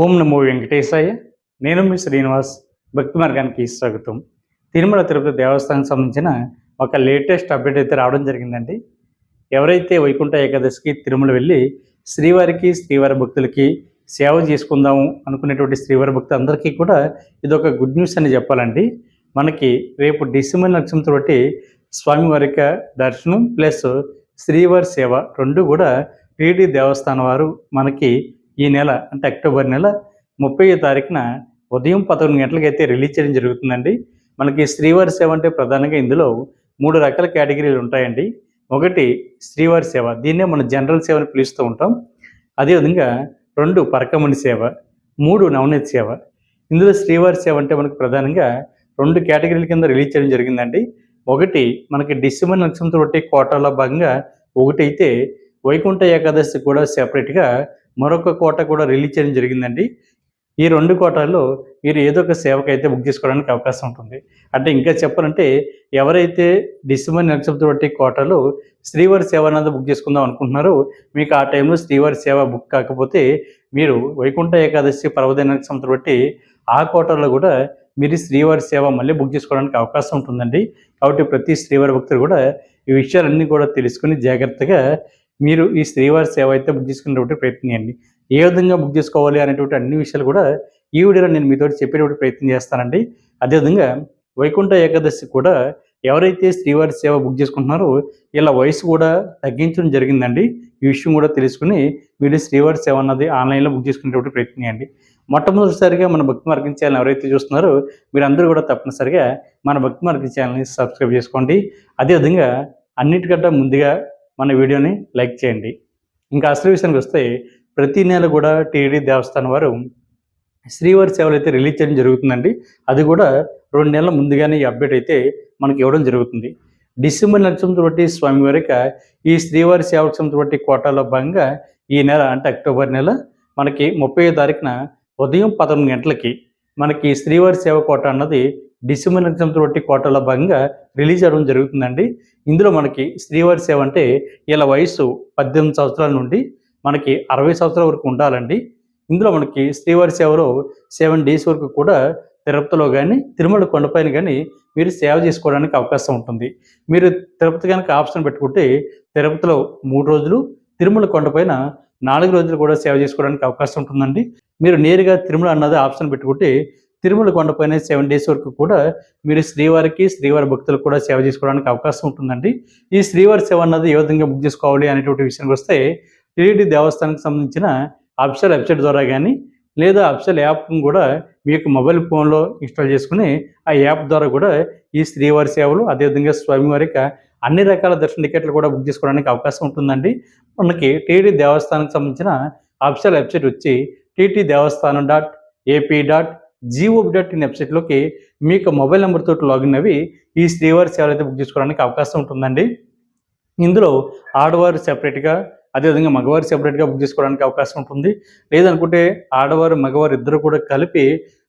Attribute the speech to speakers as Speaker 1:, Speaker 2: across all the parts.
Speaker 1: ఓం నమో వెంకటేశాయ. నేను మీ శ్రీనివాస్. భక్తి మార్గానికి స్వాగతం. తిరుమల తిరుపతి దేవస్థానం సంబంధించిన ఒక లేటెస్ట్ అప్డేట్ అయితే రావడం జరిగిందండి. ఎవరైతే వైకుంఠ ఏకాదశికి తిరుమల వెళ్ళి శ్రీవారికి శ్రీవారి భక్తులకి సేవ చేసుకుందాము అనుకునేటువంటి శ్రీవారి భక్తులు అందరికీ కూడా ఇది ఒక గుడ్ న్యూస్ అని చెప్పాలండి. మనకి రేపు డిసెంబర్ నక్షత్రం తోటి స్వామివారి యొక్క దర్శనం ప్లస్ శ్రీవారి సేవ రెండు కూడా టీడీ దేవస్థానం వారు మనకి ఈ నెల అంటే అక్టోబర్ నెల ముప్పై తారీఖున ఉదయం పదకొండు గంటలకి అయితే రిలీజ్ చేయడం జరుగుతుందండి. మనకి శ్రీవారి సేవ అంటే ప్రధానంగా ఇందులో మూడు రకాల కేటగిరీలు ఉంటాయండి. ఒకటి శ్రీవారి సేవ దీన్నే మనం జనరల్ సేవ అని పిలుస్తూ ఉంటాం. అదేవిధంగా రెండు పరకమణి సేవ మూడు నవనీత సేవ. ఇందులో శ్రీవారి సేవ అంటే మనకు ప్రధానంగా రెండు కేటగిరీల కింద రిలీజ్ చేయడం జరిగిందండి. ఒకటి మనకి డిసెంబర్ నక్షత్రం ఒకటి కోటాలో భాగంగా ఒకటి అయితే వైకుంఠ ఏకాదశి కూడా సెపరేట్గా మరొక కోట కూడా రిలీజ్ చేయడం జరిగిందండి. ఈ రెండు కోటాల్లో మీరు ఏదో ఒక సేవకు అయితే బుక్ చేసుకోవడానికి అవకాశం ఉంటుంది. అంటే ఇంకా చెప్పాలంటే ఎవరైతే డిసెంబర్ నక్షత్రం బట్టి కోటాలో శ్రీవారి సేవ అన్నది బుక్ చేసుకుందాం అనుకుంటున్నారో మీకు ఆ టైంలో శ్రీవారి సేవ బుక్ కాకపోతే మీరు వైకుంఠ ఏకాదశి పర్వదిన నక్షత్రం బట్టి ఆ కోటాలో కూడా మీరు శ్రీవారి సేవ మళ్ళీ బుక్ చేసుకోవడానికి అవకాశం ఉంటుందండి. కాబట్టి ప్రతి శ్రీవారి భక్తులు కూడా ఈ విషయాలన్నీ కూడా తెలుసుకుని జాగ్రత్తగా మీరు ఈ శ్రీవారి సేవ అయితే బుక్ చేసుకునేటువంటి ప్రయత్నం చేయండి. ఏ విధంగా బుక్ చేసుకోవాలి అనేటువంటి అన్ని విషయాలు కూడా ఈ వీడియోలో నేను మీతో చెప్పేటువంటి ప్రయత్నం చేస్తానండి. అదేవిధంగా వైకుంఠ ఏకాదశి కూడా ఎవరైతే శ్రీవారి సేవ బుక్ చేసుకుంటున్నారో ఇలా వయసు కూడా తగ్గించడం జరిగిందండి. ఈ విషయం కూడా తెలుసుకుని మీరు శ్రీవారి సేవ అన్నది ఆన్లైన్లో బుక్ చేసుకునేటువంటి ప్రయత్నం చేయండి. మొట్టమొదటిసారిగా మన భక్తి మార్గం ఛానల్ ఎవరైతే చూస్తున్నారో మీరందరూ కూడా తప్పనిసరిగా మన భక్తి మార్గం ఛానల్ని సబ్స్క్రైబ్ చేసుకోండి. అదేవిధంగా అన్నిటికంటే ముందుగా మన వీడియోని లైక్ చేయండి. ఇంకా అసలు విషయానికి వస్తే ప్రతి నెల కూడా టీడీ దేవస్థానం వారు శ్రీవారి సేవలు అయితే రిలీజ్ చేయడం జరుగుతుందండి. అది కూడా రెండు నెలల ముందుగానే ఈ అప్డేట్ అయితే మనకి ఇవ్వడం జరుగుతుంది. డిసెంబర్ నెల బట్టి స్వామివారి యొక్క ఈ శ్రీవారి సేవక్షం బట్టి కోటాలో భాగంగా ఈ నెల అంటే అక్టోబర్ నెల మనకి ముప్పై తారీఖున ఉదయం పదకొండు గంటలకి మనకి శ్రీవారి సేవ కోట అన్నది డిసెంబర్ నక్షత్రం కోటలో భాగంగా రిలీజ్ అవ్వడం జరుగుతుందండి. ఇందులో మనకి శ్రీవారి సేవ అంటే ఇలా వయసు పద్దెనిమిది సంవత్సరాల నుండి మనకి అరవై సంవత్సరాల వరకు ఉండాలండి. ఇందులో మనకి శ్రీవారి సేవలో సెవెన్ డేస్ వరకు కూడా తిరుపతిలో కానీ తిరుమల కొండపైన కానీ మీరు సేవ చేసుకోవడానికి అవకాశం ఉంటుంది. మీరు తిరుపతి కనుక ఆప్షన్ పెట్టుకుంటే తిరుపతిలో మూడు రోజులు తిరుమల కొండపైన నాలుగు రోజులు కూడా సేవ చేసుకోవడానికి అవకాశం ఉంటుందండి. మీరు నేరుగా తిరుమల అన్నది ఆప్షన్ పెట్టుకుంటే తిరుమల కొండపైన సెవెన్ డేస్ వరకు కూడా మీరు శ్రీవారికి శ్రీవారి భక్తులకు కూడా సేవ చేసుకోవడానికి అవకాశం ఉంటుందండి. ఈ శ్రీవారి సేవ అన్నది ఏ విధంగా బుక్ చేసుకోవాలి అనేటువంటి విషయానికి వస్తే టీడీ దేవస్థానానికి సంబంధించిన అఫిషియల్ వెబ్సైట్ ద్వారా కానీ లేదా అఫిషియల్ యాప్ కూడా మీ యొక్క మొబైల్ ఫోన్లో ఇన్స్టాల్ చేసుకుని ఆ యాప్ ద్వారా కూడా ఈ శ్రీవారి సేవలు అదేవిధంగా స్వామివారి అన్ని రకాల దర్శన టికెట్లు కూడా బుక్ చేసుకోవడానికి అవకాశం ఉంటుందండి. మనకి టీటీ దేవస్థానానికి సంబంధించిన అఫిషియల్ వెబ్సైట్ వచ్చి TT Devasthanam dot AP dot GOB dot in వెబ్సైట్లోకి మీకు మొబైల్ నెంబర్తో లాగిన్ అవి ఈ శ్రీవారి సేవలు అయితే బుక్ చేసుకోవడానికి అవకాశం ఉంటుందండి. ఇందులో ఆడవారు సెపరేట్గా అదేవిధంగా మగవారు సెపరేట్గా బుక్ చేసుకోవడానికి అవకాశం ఉంటుంది. లేదనుకుంటే ఆడవారు మగవారు ఇద్దరు కూడా కలిపి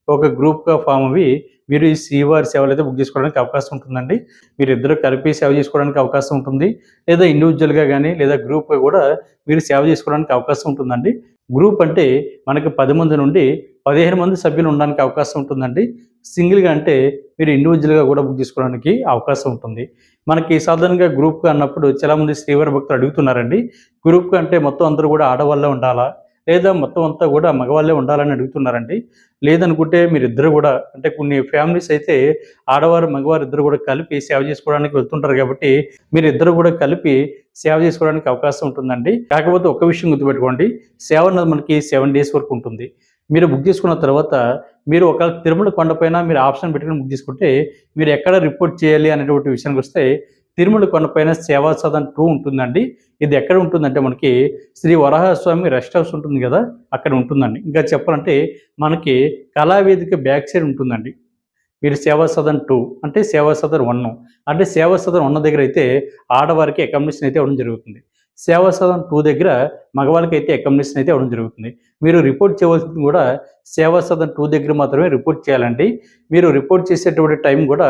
Speaker 1: ఒక గ్రూప్గా ఫామ్ అవి మీరు ఈ శ్రీవారి సేవలు అయితే బుక్ చేసుకోవడానికి అవకాశం ఉంటుందండి. మీరు ఇద్దరు కలిపి సేవ చేసుకోవడానికి అవకాశం ఉంటుంది. లేదా ఇండివిజువల్గా కానీ లేదా గ్రూప్గా కూడా మీరు సేవ చేసుకోవడానికి అవకాశం ఉంటుందండి. గ్రూప్ అంటే మనకి పది మంది నుండి పదిహేను మంది సభ్యులు ఉండడానికి అవకాశం ఉంటుందండి. సింగిల్గా అంటే మీరు ఇండివిజువల్గా కూడా బుక్ చేసుకోవడానికి అవకాశం ఉంటుంది. మనకి సాధారణంగా గ్రూప్గా అన్నప్పుడు చాలామంది శ్రీవారి భక్తులు అడుగుతున్నారండి. గ్రూప్గా అంటే మొత్తం అందరూ కూడా ఆడవాళ్ళే ఉండాలా? లేదా మొత్తం అంతా కూడా మగవాళ్ళే ఉండాలని అడుగుతున్నారండి. లేదనుకుంటే మీరు ఇద్దరు కూడా అంటే కొన్ని ఫ్యామిలీస్ అయితే ఆడవారు మగవారు ఇద్దరు కూడా కలిపి సేవ చేసుకోవడానికి వెళ్తుంటారు కాబట్టి మీరు ఇద్దరు కూడా కలిపి సేవ చేసుకోవడానికి అవకాశం ఉంటుందండి. కాకపోతే ఒక విషయం గుర్తుపెట్టుకోండి సేవ అన్నది మనకి సెవెన్ డేస్ వరకు ఉంటుంది. మీరు బుక్ చేసుకున్న తర్వాత మీరు ఒక తిరుమల కొండపైన మీరు ఆప్షన్ పెట్టుకుని బుక్ చేసుకుంటే మీరు ఎక్కడ రిపోర్ట్ చేయాలి అనేటువంటి విషయానికి వస్తే తిరుమల కొండపైన సేవా సదన్ టూ ఉంటుందండి. ఇది ఎక్కడ ఉంటుందంటే మనకి శ్రీ వరాహస్వామి రెస్ట్ హౌస్ ఉంటుంది కదా అక్కడ ఉంటుందండి. ఇంకా చెప్పాలంటే మనకి కళావేదిక బ్యాక్ సైడ్ ఉంటుందండి. మీరు సేవా సదన్ టూ అంటే సేవా సదన్ వన్. అంటే సేవా సదన్ వన్ దగ్గర అయితే ఆడవారికి అకామిడేషన్ అయితే ఇవ్వడం జరుగుతుంది. సేవా సదన్ టూ దగ్గర మగవాళ్ళకి అయితే అకామిడేషన్ అయితే ఇవ్వడం జరుగుతుంది. మీరు రిపోర్ట్ చేయవలసింది కూడా సేవా సదన్ టూ దగ్గర మాత్రమే రిపోర్ట్ చేయాలండి. మీరు రిపోర్ట్ చేసేటువంటి టైం కూడా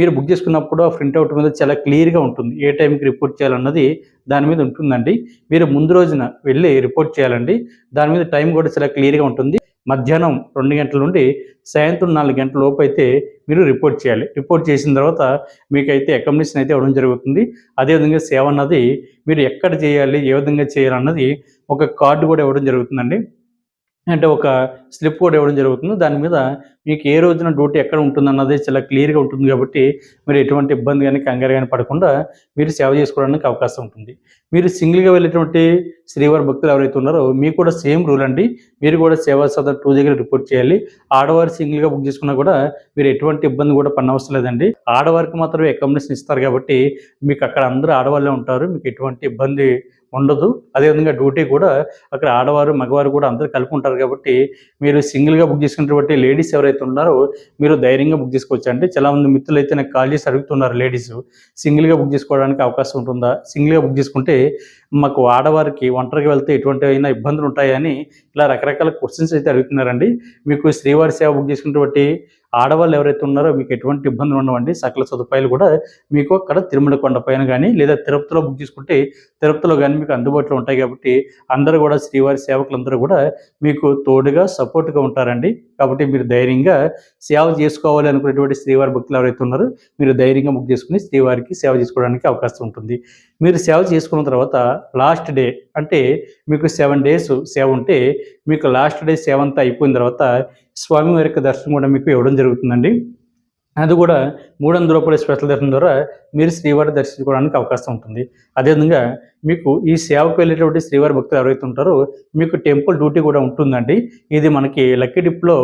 Speaker 1: మీరు బుక్ చేసుకున్నప్పుడు ఆ ప్రింట్అవుట్ మీద చాలా క్లియర్గా ఉంటుంది. ఏ టైంకి రిపోర్ట్ చేయాలన్నది దాని మీద ఉంటుందండి. మీరు ముందు రోజున వెళ్ళి రిపోర్ట్ చేయాలండి. దాని మీద టైం కూడా చాలా క్లియర్గా ఉంటుంది. మధ్యాహ్నం రెండు గంటల నుండి సాయంత్రం నాలుగు గంటల లోపు అయితే మీరు రిపోర్ట్ చేయాలి. రిపోర్ట్ చేసిన తర్వాత మీకైతే అకామిడేషన్ అయితే ఇవ్వడం జరుగుతుంది. అదేవిధంగా సేవ అన్నది మీరు ఎక్కడ చేయాలి ఏ విధంగా చేయాలి అన్నది ఒక కార్డు కూడా ఇవ్వడం జరుగుతుందండి. అంటే ఒక స్లిప్ కూడా ఇవ్వడం జరుగుతుంది. దాని మీద మీకు ఏ రోజున డ్యూటీ ఎక్కడ ఉంటుంది అన్నది చాలా క్లియర్గా ఉంటుంది కాబట్టి మీరు ఎటువంటి ఇబ్బంది కానీ కంగారు కానీ పడకుండా మీరు సేవ చేసుకోవడానికి అవకాశం ఉంటుంది. మీరు సింగిల్గా వెళ్ళేటువంటి శ్రీవారి భక్తులు ఎవరైతే ఉన్నారో మీకు కూడా సేమ్ రూల్ అండి. మీరు కూడా సేవా సదర్ టూ దగ్గర రిపోర్ట్ చేయాలి. ఆడవారు సింగిల్గా బుక్ చేసుకున్నా కూడా మీరు ఎటువంటి ఇబ్బంది కూడా పడనవసరం లేదండి. ఆడవారికి మాత్రమే అకామిడేషన్ ఇస్తారు కాబట్టి మీకు అక్కడ అందరూ ఆడవాళ్ళే ఉంటారు. మీకు ఎటువంటి ఇబ్బంది ఉండదు. అదేవిధంగా డ్యూటీ కూడా అక్కడ ఆడవారు మగవారు కూడా అందరూ కలిపి ఉంటారు కాబట్టి మీరు సింగిల్గా బుక్ చేసుకున్నటువంటి లేడీస్ ఎవరైతే ఉన్నారో మీరు ధైర్యంగా బుక్ చేసుకోవచ్చు. అంటే చాలా మంది మిత్రులు అయితే నాకు కాల్ చేసి అడుగుతున్నారు లేడీస్ సింగిల్గా బుక్ చేసుకోవడానికి అవకాశం ఉంటుందా? సింగిల్గా బుక్ చేసుకుంటే మాకు ఆడవారికి ఒంటరిగా వెళ్తే ఎటువంటి అయినా ఇబ్బందులు ఉంటాయని ఇలా రకరకాల క్వశ్చన్స్ అయితే అడుగుతున్నారండి. మీకు శ్రీవారి సేవ బుక్ చేసుకున్నటువంటి ఆడవాళ్ళు ఎవరైతే ఉన్నారో మీకు ఎటువంటి ఇబ్బందులు ఉండవండి. సకల సదుపాయాలు కూడా మీకు అక్కడ తిరుమల కొండ పైన కానీ లేదా తిరుపతిలో బుక్ చేసుకుంటే తిరుపతిలో కానీ మీకు అందుబాటులో ఉంటాయి కాబట్టి అందరూ కూడా శ్రీవారి సేవకులందరూ కూడా మీకు తోడుగా సపోర్ట్గా ఉంటారండి. కాబట్టి మీరు ధైర్యంగా సేవ చేసుకోవాలి అనుకునేటువంటి శ్రీవారి భక్తులు ఎవరైతే ఉన్నారో మీరు ధైర్యంగా బుక్ చేసుకుని శ్రీవారికి సేవ చేసుకోవడానికి అవకాశం ఉంటుంది. మీరు సేవ చేసుకున్న తర్వాత లాస్ట్ డే అంటే మీకు సెవెన్ డేస్ సేవ ఉంటే మీకు లాస్ట్ డే సేవ అంతా అయిపోయిన తర్వాత స్వామివారి యొక్క దర్శనం కూడా మీకు ఇవ్వడం జరుగుతుందండి. అది కూడా మూడు వందల రూపాయల స్పెషల్ దర్శనం ద్వారా మీరు శ్రీవారి దర్శించుకోవడానికి అవకాశం ఉంటుంది. అదేవిధంగా మీకు ఈ సేవకు వెళ్ళేటువంటి శ్రీవారి భక్తులు ఎవరైతే ఉంటారో మీకు టెంపుల్ డ్యూటీ కూడా ఉంటుందండి. ఇది మనకి లక్కీ డిప్లో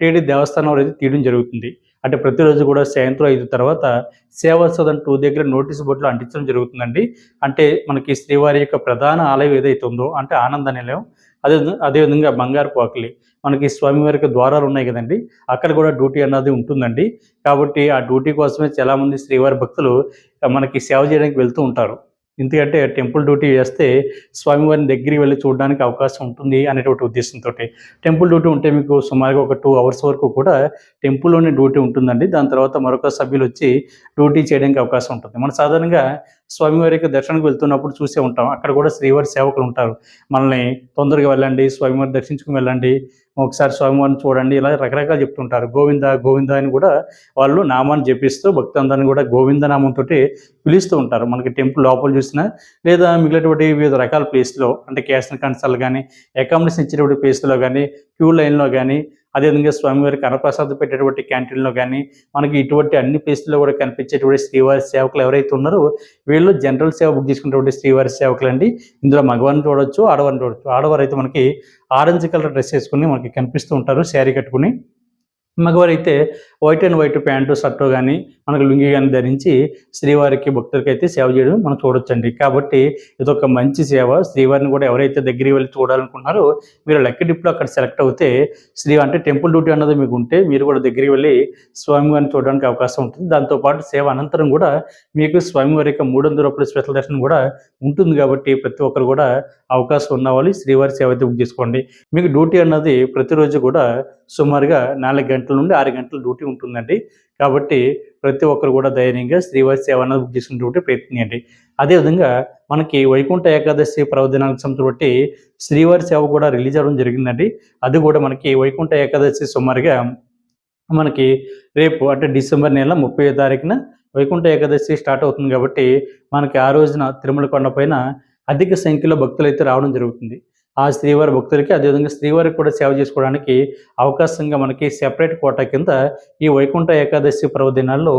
Speaker 1: టీడీ దేవస్థానం అనేది తీయడం జరుగుతుంది. అంటే ప్రతిరోజు కూడా సాయంత్రం ఐదు తర్వాత సేవా సదన్ టూ దగ్గర నోటీస్ బోర్డులో అంటించడం జరుగుతుందండి. అంటే మనకి శ్రీవారి యొక్క ప్రధాన ఆలయం ఏదైతే ఉందో అంటే ఆనంద నిలయం అదే అదేవిధంగా బంగారు పాకులి మనకి స్వామివారికి ద్వారాలు ఉన్నాయి కదండి. అక్కడ కూడా డ్యూటీ అన్నది ఉంటుందండి. కాబట్టి ఆ డ్యూటీ కోసమే చాలామంది శ్రీవారి భక్తులు మనకి సేవ చేయడానికి వెళ్తూ ఉంటారు. ఎందుకంటే టెంపుల్ డ్యూటీ చేస్తే స్వామివారిని దగ్గరికి వెళ్ళి చూడడానికి అవకాశం ఉంటుంది అనేటువంటి ఉద్దేశంతో టెంపుల్ డ్యూటీ ఉంటే మీకు సుమారుగా ఒక టూ అవర్స్ వరకు కూడా టెంపుల్లోనే డ్యూటీ ఉంటుందండి. దాని తర్వాత మరొక సభ్యులు వచ్చి డ్యూటీ చేయడానికి అవకాశం ఉంటుంది. మనం సాధారణంగా స్వామివారికి దర్శనకు వెళ్తున్నప్పుడు చూసే ఉంటాం. అక్కడ కూడా శ్రీవారి సేవకులు ఉంటారు. మనల్ని తొందరగా వెళ్ళండి స్వామివారిని దర్శించుకుని వెళ్ళండి ఒకసారి స్వామివారిని చూడండి. ఇలా రకరకాలు చెప్తుంటారు. గోవింద గోవింద అని కూడా వాళ్ళు నామాన్ని జపిస్తూ భక్తులందరినీ కూడా గోవింద నామంతో పిలుస్తూ ఉంటారు. మనకి టెంపుల్ లోపల చూసినా లేదా మిగిలినటువంటి వివిధ రకాల ప్లేస్లో అంటే క్యాష్ కన్సల్ కానీ అకామిడేషన్ ఇచ్చినటువంటి ప్లేస్లో కానీ క్యూ లైన్లో కానీ అదేవిధంగా స్వామివారికి అన్నప్రసాదం పెట్టేటువంటి క్యాంటీన్లో కానీ మనకి ఇటువంటి అన్ని ప్లేస్లో కూడా కనిపించేటువంటి శ్రీవారి సేవకులు ఎవరైతే ఉన్నారో వీళ్ళు జనరల్ సేవ బుక్ చేసుకునేటువంటి శ్రీవారి సేవకులు అండి ఇందులో మగవారిని చూడొచ్చు ఆడవారిని చూడొచ్చు. ఆడవారు అయితే మనకి ఆరెంజ్ కలర్ డ్రెస్ వేసుకుని మనకి కనిపిస్తూ ఉంటారు శారీ కట్టుకుని. మగవారు అయితే white and white pant shirt కానీ మనకు లుంగి కానీ ధరించి శ్రీవారికి భక్తులకి అయితే సేవ చేయడం మనం చూడొచ్చండి. కాబట్టి ఇదొక మంచి సేవ. శ్రీవారిని కూడా ఎవరైతే దగ్గరికి వెళ్ళి చూడాలనుకుంటున్నారో మీరు లెక్క డిప్లో అక్కడ సెలెక్ట్ అవుతే శ్రీ అంటే టెంపుల్ డ్యూటీ అన్నది మీకు ఉంటే మీరు కూడా దగ్గరికి వెళ్ళి స్వామివారిని చూడడానికి అవకాశం ఉంటుంది. దాంతోపాటు సేవ అనంతరం కూడా మీకు స్వామివారి యొక్క మూడు వందల రూపాయల స్పెషల్ దర్శనం కూడా ఉంటుంది కాబట్టి ప్రతి ఒక్కరు కూడా అవకాశం ఉన్న వాళ్ళు శ్రీవారి సేవ అయితే బుక్ చేసుకోండి. మీకు డ్యూటీ అన్నది ప్రతిరోజు కూడా సుమారుగా నాలుగు గంటల నుండి ఆరు గంటల డ్యూటీ ఉంటుందండి. కాబట్టి ప్రతి ఒక్కరు కూడా ధైర్యంగా శ్రీవారి సేవ అన్నది బుక్ చేసుకునేటువంటి డ్యూటీ ప్రయత్నించండి అదేవిధంగా మనకి వైకుంఠ ఏకాదశి పర్వదినానికి సంబంధించి బట్టి శ్రీవారి సేవ కూడా రిలీజ్ అవ్వడం జరిగిందండి. అది కూడా మనకి వైకుంఠ ఏకాదశి సుమారుగా మనకి రేపు అంటే డిసెంబర్ నెల ముప్పై తారీఖున వైకుంఠ ఏకాదశి స్టార్ట్ అవుతుంది కాబట్టి మనకి ఆ రోజున తిరుమల కొండపైన అధిక సంఖ్యలో భక్తులు అయితే రావడం జరుగుతుంది. ఆ శ్రీవారి భక్తులకి అదేవిధంగా శ్రీవారికి కూడా సేవ చేసుకోవడానికి అవకాశంగా మనకి సెపరేట్ కోటా కింద ఈ వైకుంఠ ఏకాదశి పర్వదినాల్లో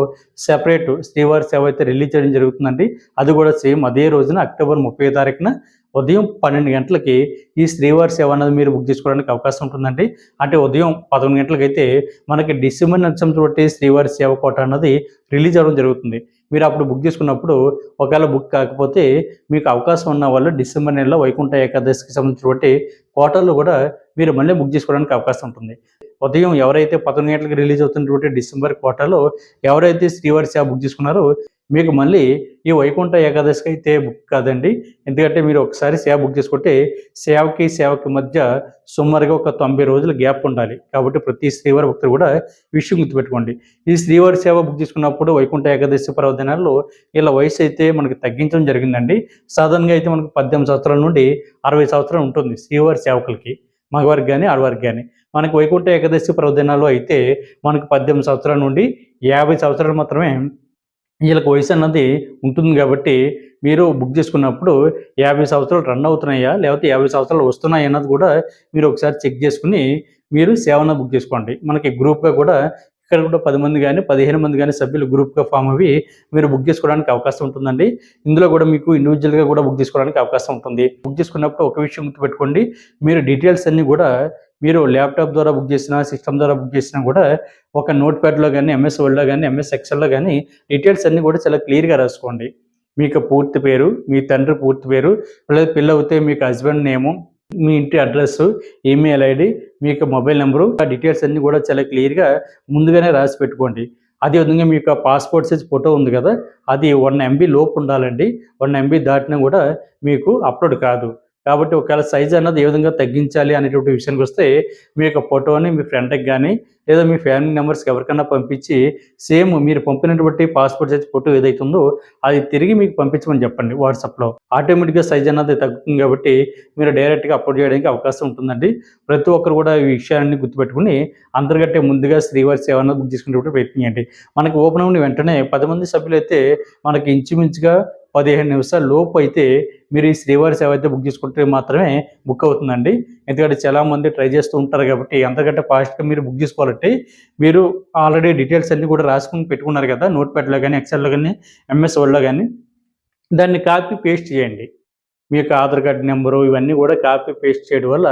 Speaker 1: సెపరేట్ శ్రీవారి సేవ అయితే రిలీజ్ చేయడం జరుగుతుందండి. అది కూడా సేమ్ అదే రోజున అక్టోబర్ ముప్పై తారీఖున ఉదయం పన్నెండు గంటలకి ఈ శ్రీవారి సేవ అనేది మీరు బుక్ చేసుకోవడానికి అవకాశం ఉంటుందండి. అంటే ఉదయం పదకొండు గంటలకైతే మనకి డిసెంబర్ నచ్చంతో శ్రీవారి సేవ కోట అన్నది రిలీజ్ అవ్వడం జరుగుతుంది. మీరు అప్పుడు బుక్ చేసుకున్నప్పుడు ఒకవేళ బుక్ కాకపోతే మీకు అవకాశం ఉన్న వాళ్ళు డిసెంబర్ నెలలో వైకుంఠ ఏకాదశికి సంబంధించినటువంటి కోటల్లో కూడా మీరు మళ్ళీ బుక్ చేసుకోవడానికి అవకాశం ఉంటుంది. ఉదయం ఎవరైతే పదకొండు గంటలకు రిలీజ్ అవుతున్నటువంటి డిసెంబర్ కోటాలో ఎవరైతే శ్రీవారి సేవ బుక్ చేసుకున్నారో మీకు మళ్ళీ ఈ వైకుంఠ ఏకాదశికి అయితే బుక్ కాదండి. ఎందుకంటే మీరు ఒకసారి సేవ బుక్ చేసుకుంటే సేవకి సేవకి మధ్య సుమారుగా ఒక తొంభై రోజులు గ్యాప్ ఉండాలి. కాబట్టి ప్రతి శ్రీవారి భక్తులు కూడా విషయం గుర్తుపెట్టుకోండి. ఈ శ్రీవారి సేవ బుక్ చేసుకున్నప్పుడు వైకుంఠ ఏకాదశి పర్వదినాల్లో ఇలా వయసు అయితే మనకి తగ్గించడం జరిగిందండి. సాధారణంగా అయితే మనకు పద్దెనిమిది సంవత్సరాల నుండి అరవై సంవత్సరాలు ఉంటుంది శ్రీవారి సేవకులకి. మగవారికి కానీ ఆడవారికి కానీ మనకు వైకుంఠ ఏకాదశి పర్వదినాలు అయితే మనకు పద్దెనిమిది సంవత్సరాల నుండి యాభై సంవత్సరాలు మాత్రమే వీళ్ళకి వయసు అన్నది ఉంటుంది కాబట్టి మీరు బుక్ చేసుకున్నప్పుడు యాభై సంవత్సరాలు రన్ అవుతున్నాయా లేకపోతే యాభై సంవత్సరాలు వస్తున్నాయా అన్నది కూడా మీరు ఒకసారి చెక్ చేసుకుని మీరు సేవన బుక్ చేసుకోండి. మనకి గ్రూప్గా కూడా ఇక్కడ కూడా పది మంది కానీ పదిహేను మంది కానీ సభ్యులు గ్రూప్గా ఫామ్ అవి మీరు బుక్ చేసుకోవడానికి అవకాశం ఉంటుందండి. ఇందులో కూడా మీకు ఇండివిజువల్గా కూడా బుక్ చేసుకోవడానికి అవకాశం ఉంటుంది. బుక్ చేసుకున్నప్పుడు ఒక విషయం గుర్తుపెట్టుకోండి. మీరు డీటెయిల్స్ అన్నీ కూడా మీరు ల్యాప్టాప్ ద్వారా బుక్ చేసినా సిస్టమ్ ద్వారా బుక్ చేసినా కూడా ఒక నోట్ ప్యాడ్లో కానీ ఎంఎస్ వర్డ్లో కానీ ఎంఎస్ ఎక్సెల్లో కానీ డీటెయిల్స్ అన్నీ కూడా చాలా క్లియర్గా రాసుకోండి. మీకు పూర్తి పేరు మీ తండ్రి పూర్తి పేరు లేదా పిల్ల అవుతే మీకు హస్బెండ్ నేము మీ ఇంటి అడ్రస్ ఈమెయిల్ ఐడి మీ యొక్క మొబైల్ నెంబరు ఆ డీటెయిల్స్ అన్నీ కూడా చాలా క్లియర్గా ముందుగానే రాసి పెట్టుకోండి. అదేవిధంగా మీకు పాస్పోర్ట్ సైజ్ ఫోటో ఉంది కదా అది వన్ ఎంబీ లోపు ఉండాలండి. వన్ ఎంబీ దాటినా కూడా మీకు అప్లోడ్ కాదు. కాబట్టి ఒకవేళ సైజ్ అన్నది ఏ విధంగా తగ్గించాలి అనేటువంటి విషయానికి వస్తే మీ యొక్క ఫోటోని మీ ఫ్రెండ్కి కానీ లేదా మీ ఫ్యామిలీ మెంబర్స్కి ఎవరికైనా పంపించి సేమ్ మీరు పంపినటువంటి పాస్పోర్ట్ సైజ్ ఫోటో ఏదైతుందో అది తిరిగి మీకు పంపించమని చెప్పండి వాట్సాప్లో ఆటోమేటిక్గా సైజ్ అన్నది తగ్గుతుంది కాబట్టి మీరు డైరెక్ట్గా అప్లోడ్ చేయడానికి అవకాశం ఉంటుందండి. ప్రతి ఒక్కరు కూడా ఈ విషయాన్ని గుర్తుపెట్టుకుని అందరికంటే ముందుగా శ్రీవారి సేవ అన్నది బుక్ చేసుకునేటువంటి ప్రయత్నం చేయండి. మనకి ఓపెన్ అయిన వెంటనే పది మంది సభ్యులు అయితే మనకి ఇంచుమించుగా పదిహేను నిమిషాల లోపు అయితే మీరు ఈ శ్రీవారి సేవ అయితే బుక్ చేసుకుంటే మాత్రమే బుక్ అవుతుందండి. ఎందుకంటే చాలా మంది ట్రై చేస్తూ ఉంటారు కాబట్టి అంతకంటే ఫాస్ట్గా మీరు బుక్ చేసుకోవాలంటే మీరు ఆల్రెడీ డీటెయిల్స్ అన్నీ కూడా రాసుకుని పెట్టుకున్నారు కదా నోట్ ప్యాడ్లో కానీ ఎక్సెల్లో కానీ ఎంఎస్ వర్డ్లో కానీ దాన్ని కాపీ పేస్ట్ చేయండి. మీ యొక్క ఆధార్ కార్డు నెంబరు ఇవన్నీ కూడా కాపీ పేస్ట్ చేయడం వల్ల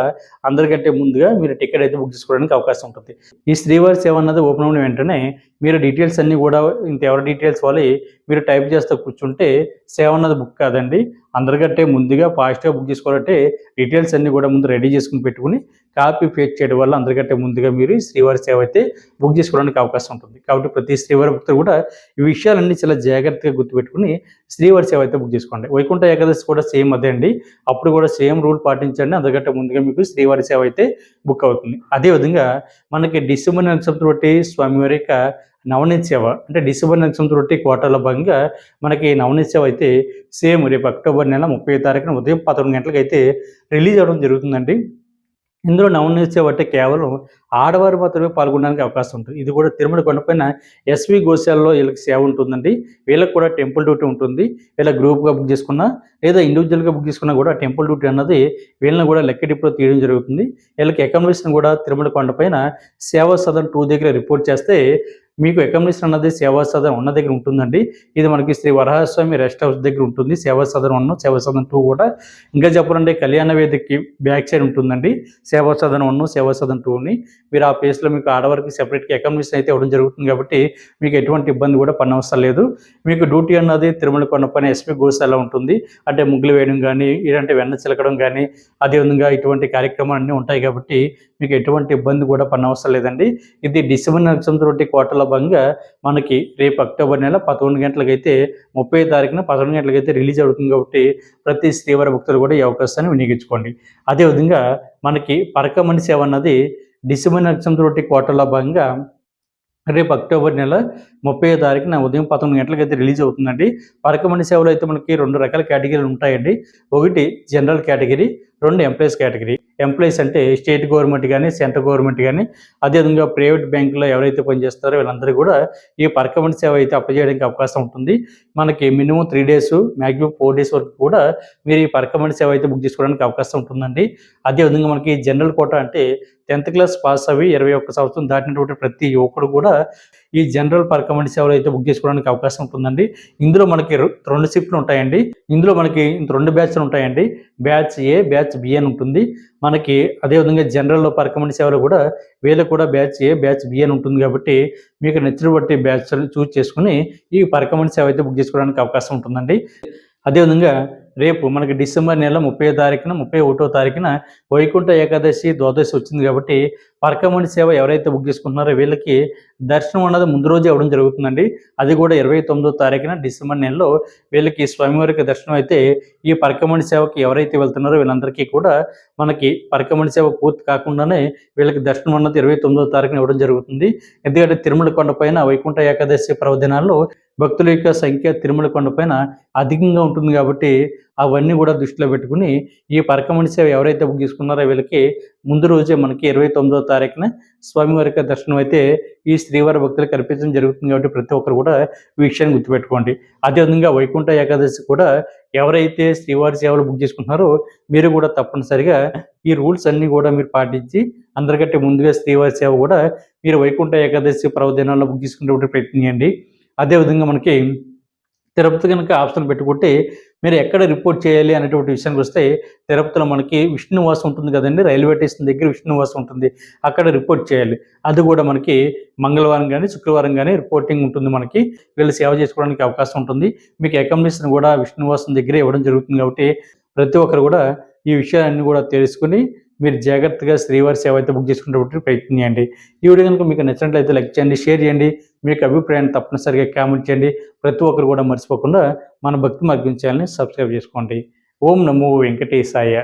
Speaker 1: అందరికంటే ముందుగా మీరు టికెట్ అయితే బుక్ చేసుకోవడానికి అవకాశం ఉంటుంది. ఈ శ్రీవారి సేవ అన్నది ఓపెన్ అయిన వెంటనే మీరు డీటెయిల్స్ అన్నీ కూడా ఇంత ఎవరి డీటెయిల్స్ వాళ్ళు మీరు టైప్ చేస్తూ కూర్చుంటే సేవ అన్నది బుక్ కాదండి. అందరికంటే ముందుగా ఫాస్ట్గా బుక్ చేసుకోవాలంటే డీటెయిల్స్ అన్నీ కూడా ముందు రెడీ చేసుకుని పెట్టుకుని కాపీ పేస్ట్ చేయడం వల్ల అందరికంటే ముందుగా మీరు శ్రీవారి సేవ అయితే బుక్ చేసుకోవడానికి అవకాశం ఉంటుంది. కాబట్టి ప్రతి శ్రీవారి భక్తులు కూడా ఈ విషయాలన్నీ చాలా జాగ్రత్తగా గుర్తుపెట్టుకుని శ్రీవారి సేవ అయితే బుక్ చేసుకోండి. వైకుంఠ ఏకాదశి కూడా సేమ్ అదే అండి. అప్పుడు కూడా సేమ్ రూల్ పాటించండి. అందరికంటే ముందుగా మీకు శ్రీవారి సేవ అయితే బుక్ అవుతుంది. అదేవిధంగా మనకి డిసెంబర్ నక్షత్రం బట్టి స్వామివారి యొక్క నవనీత సేవ అంటే డిసెంబర్ నక్షత్రం రొట్టి కోటాలో భాగంగా మనకి నవనీత సేవ అయితే సేమ్ రేపు అక్టోబర్ నెల ముప్పై తారీఖున ఉదయం పదకొండు గంటలకు అయితే రిలీజ్ అవ్వడం జరుగుతుందండి. ఇందులో నవనీత సేవ అంటే కేవలం ఆడవారు మాత్రమే పాల్గొనడానికి అవకాశం ఉంటుంది. ఇది కూడా తిరుమల కొండపైన ఎస్వి గోశాలలో వీళ్ళకి సేవ ఉంటుందండి. వీళ్ళకి కూడా టెంపుల్ డ్యూటీ ఉంటుంది. వీళ్ళ గ్రూప్గా బుక్ చేసుకున్నా లేదా ఇండివిజువల్గా బుక్ చేసుకున్నా కూడా టెంపుల్ డ్యూటీ అన్నది వీళ్ళని కూడా లెక్క తీయడం జరుగుతుంది. వీళ్ళకి అకామిడేషన్ కూడా తిరుమల కొండపైన సేవా సదన్ టూ దగ్గర రిపోర్ట్ చేస్తే మీకు అకామిడేషన్ అన్నది సేవా సదన్ ఉన్న దగ్గర ఉంటుందండి. ఇది మనకి శ్రీ వరహస్వామి రెస్ట్ హౌస్ దగ్గర ఉంటుంది. సేవా సదన్ వన్ సేవా సదన్ టూ కూడా. ఇంకా చెప్పాలంటే కళ్యాణ వేదికకి బ్యాక్ సైడ్ ఉంటుందండి. సేవా సదన్ వన్ సేవా సదన్ టూని మీరు ఆ ప్లేస్లో మీకు ఆడవారికి సెపరేట్గా అకామిడేషన్ అయితే ఇవ్వడం జరుగుతుంది కాబట్టి మీకు ఎటువంటి ఇబ్బంది కూడా పనవసరం లేదు. మీకు డ్యూటీ అన్నది తిరుమల కొండపైన ఎస్పీ గోశాల ఉంటుంది. అంటే ముగ్గులు వేయడం కానీ ఇలాంటి వెన్న చిలకడం కానీ అదేవిధంగా ఇటువంటి కార్యక్రమాలు ఉంటాయి కాబట్టి మీకు ఎటువంటి ఇబ్బంది కూడా పనవసరం లేదండి. ఇది డిసెంబర్ నక్షత్రం తోటి కోటలో భాగంగా మనకి రేపు అక్టోబర్ నెల పదకొండు గంటలకైతే ముప్పై తారీఖున పదకొండు గంటలకైతే రిలీజ్ అవుతుంది కాబట్టి ప్రతి శ్రీవారి భక్తులు కూడా ఈ అవకాశాన్ని వినియోగించుకోండి. అదేవిధంగా మనకి పరకమణి సేవ అన్నది డిసెంబర్ నక్షత్రం తోటి కోటల భాగంగా రేపు అక్టోబర్ నెల ముప్పై తారీఖున ఉదయం పదకొండు గంటలకు అయితే రిలీజ్ అవుతుందండి. పరకమణి సేవలు అయితే మనకి రెండు రకాల కేటగిరీలు ఉంటాయండి. ఒకటి జనరల్ కేటగిరీ రెండు ఎంప్లాయీస్ కేటగిరీ. ఎంప్లాయీస్ అంటే స్టేట్ గవర్నమెంట్ కానీ సెంట్రల్ గవర్నమెంట్ కానీ అదేవిధంగా ప్రైవేట్ బ్యాంకులో ఎవరైతే పనిచేస్తారో వీళ్ళందరూ కూడా ఈ పర్కమెంట్ సేవ అయితే అప్పచేయడానికి అవకాశం ఉంటుంది. మనకి minimum three days maximum four days వరకు కూడా మీరు ఈ పర్కమెంట్ సేవ అయితే బుక్ చేసుకోవడానికి అవకాశం ఉంటుందండి. అదేవిధంగా మనకి జనరల్ కోట అంటే టెన్త్ క్లాస్ పాస్ అవి ఇరవై ఒక్క సంవత్సరం దాటినటువంటి ప్రతి యువకుడు కూడా ఈ జనరల్ పర్కమెంట్ సేవలు అయితే బుక్ చేసుకోవడానికి అవకాశం ఉంటుందండి. ఇందులో మనకి రెండు షిఫ్ట్లు ఉంటాయండి. ఇందులో మనకి రెండు బ్యాచ్లు ఉంటాయండి. బ్యాచ్ ఏ బ్యాచ్ బి అని ఉంటుంది. మనకి అదేవిధంగా జనరల్లో పరకమండి సేవలు కూడా వీళ్ళకి కూడా బ్యాచ్ ఏ బ్యాచ్ బి అని ఉంటుంది కాబట్టి మీకు నచ్చిన బట్టి బ్యాచ్ చూస్ చేసుకుని ఈ పరకమండి సేవ అయితే బుక్ చేసుకోవడానికి అవకాశం ఉంటుందండి. అదేవిధంగా రేపు మనకి డిసెంబర్ నెల ముప్పై తారీఖున ముప్పై ఒకటో తారీఖున వైకుంఠ ఏకాదశి ద్వాదశి వచ్చింది కాబట్టి పరకమణి సేవ ఎవరైతే బుక్ చేసుకుంటున్నారో వీళ్ళకి దర్శనం అన్నది ముందు రోజే అవ్వడం జరుగుతుందండి. అది కూడా ఇరవై తొమ్మిదో తారీఖున డిసెంబర్ నెలలో వీళ్ళకి స్వామివారికి దర్శనం అయితే ఈ పరకమణి సేవకి ఎవరైతే వెళ్తున్నారో వీళ్ళందరికీ కూడా మనకి పరకమణి సేవ పూర్తి కాకుండానే వీళ్ళకి దర్శనం అన్నది ఇరవై తొమ్మిదో తారీఖున ఇవ్వడం జరుగుతుంది. ఎందుకంటే తిరుమల కొండపైన వైకుంఠ ఏకాదశి పర్వదినాల్లో భక్తుల యొక్క సంఖ్య తిరుమల కొండపైన అధికంగా ఉంటుంది కాబట్టి అవన్నీ కూడా దృష్టిలో పెట్టుకుని ఈ పరకమణి సేవ ఎవరైతే బుక్ చేసుకున్నారో వీళ్ళకి ముందు రోజే మనకి ఇరవై తొమ్మిదో తారీఖున స్వామివారి యొక్క దర్శనం అయితే ఈ శ్రీవారి భక్తులకు కల్పించడం జరుగుతుంది కాబట్టి ప్రతి ఒక్కరు కూడా విషయాన్ని గుర్తుపెట్టుకోండి. అదేవిధంగా వైకుంఠ ఏకాదశి కూడా ఎవరైతే శ్రీవారి సేవలు బుక్ చేసుకుంటున్నారో మీరు కూడా తప్పనిసరిగా ఈ రూల్స్ అన్నీ కూడా మీరు పాటించి అందరికంటే ముందుగా శ్రీవారి సేవ కూడా మీరు వైకుంఠ ఏకాదశి పర్వదినాల్లో బుక్ చేసుకునేటువంటి ప్రయత్నం చేయండి అదేవిధంగా మనకి తిరుపతి కనుక ఆప్షన్ పెట్టుకుంటే మీరు ఎక్కడ రిపోర్ట్ చేయాలి అనేటువంటి విషయానికి వస్తే తిరుపతిలో మనకి విష్ణువాసం ఉంటుంది కదండి రైల్వే స్టేషన్ దగ్గర విష్ణువాసం ఉంటుంది అక్కడ రిపోర్ట్ చేయాలి. అది కూడా మనకి మంగళవారం కానీ శుక్రవారం కానీ రిపోర్టింగ్ ఉంటుంది మనకి. వీళ్ళు సేవ చేసుకోవడానికి అవకాశం ఉంటుంది. మీకు అకామిడేషన్ కూడా విష్ణువాసం దగ్గరే ఇవ్వడం జరుగుతుంది కాబట్టి ప్రతి ఒక్కరు కూడా ఈ విషయాలన్నీ కూడా తెలుసుకుని మీరు జాగ్రత్తగా శ్రీవారి సేవ అయితే బుక్ చేసుకునేటువంటి ప్రయత్నం చేయండి. ఈ వీడియో కనుక మీకు నచ్చినట్లయితే లైక్ చేయండి షేర్ చేయండి. మీకు అభిప్రాయాన్ని తప్పనిసరిగా కామెంట్ చేయండి. ప్రతి ఒక్కరు కూడా మర్చిపోకుండా మన భక్తి మార్గం ఛానల్ని సబ్స్క్రైబ్ చేసుకోండి. ఓం నమో వెంకటేశాయ.